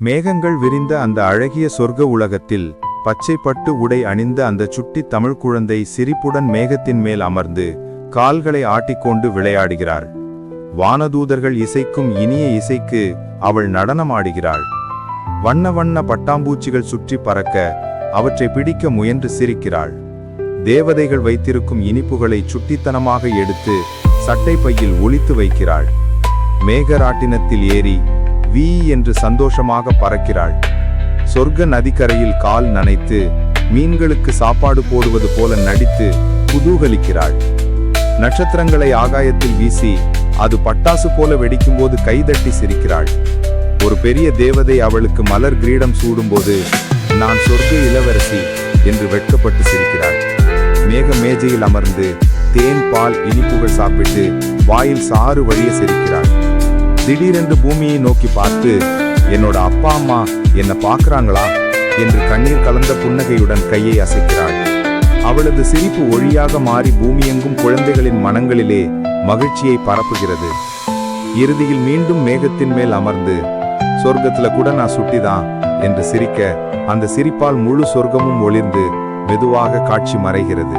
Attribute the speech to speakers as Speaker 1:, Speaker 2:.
Speaker 1: மேகங்கள் விரிந்த அந்த அழகிய சொர்க்க உலகத்தில் பச்சை பட்டு உடை அணிந்த அந்த சுட்டி தமிழ் குழந்தை சிரிப்புடன் மேகத்தின் மேல் அமர்ந்து கால்களை ஆட்டிக்கொண்டு விளையாடுகிறாள். வானதூதர்கள் இசைக்கும் இனிய இசைக்கு அவள் நடனமாடுகிறாள். வண்ண வண்ண பட்டாம்பூச்சிகள் சுற்றி பறக்க அவற்றை பிடிக்க முயன்று சிரிக்கிறாள். தேவதைகள் வைத்திருக்கும் இனிப்புகளை சுட்டித்தனமாக எடுத்து சட்டை பையில் ஒளித்து வைக்கிறாள். மேகராட்டினத்தில் ஏறி வீ என்று சந்தோஷமாக பறக்கிறாள். சொர்க்க நதிக்கரையில் கால் நனைத்து மீன்களுக்கு சாப்பாடு போடுவது போல நடித்து குதூகலிக்கிறாள். நட்சத்திரங்களை ஆகாயத்தில் வீசி அது பட்டாசு போல வெடிக்கும்போது கைதட்டி சிரிக்கிறாள். ஒரு பெரிய தேவதை அவளுக்கு மலர் கிரீடம் சூடும்போது நான் சொர்க்க இளவரசி என்று வெட்கப்பட்டு சிரிக்கிறாள். மேக மேஜையில் அமர்ந்து தேன் பால் இனிப்புகள் சாப்பிட்டு வாயில் சாறு வழிய சிரிக்கிறாள். திடீரென்று பூமியை நோக்கி பார்த்து என்னோட அப்பா அம்மா என்ன பார்க்கறாங்களா? என்று கண்ணீர் கலந்த புன்னகையுடன் கையை அசைக்கிறாள். அவளது சிரிப்பு ஒளியாக மாறி பூமியெங்கும் குழந்தைகளின் மனங்களிலே மகிழ்ச்சியை பரப்புகிறது. இறுதியில் மீண்டும் மேகத்தின் மேல் அமர்ந்து சொர்க்கத்துல கூட நான் சுட்டிதான் என்று சிரிக்க அந்த சிரிப்பால் முழு சொர்க்கமும் ஒளிர்ந்து மெதுவாக காட்சி மறைகிறது.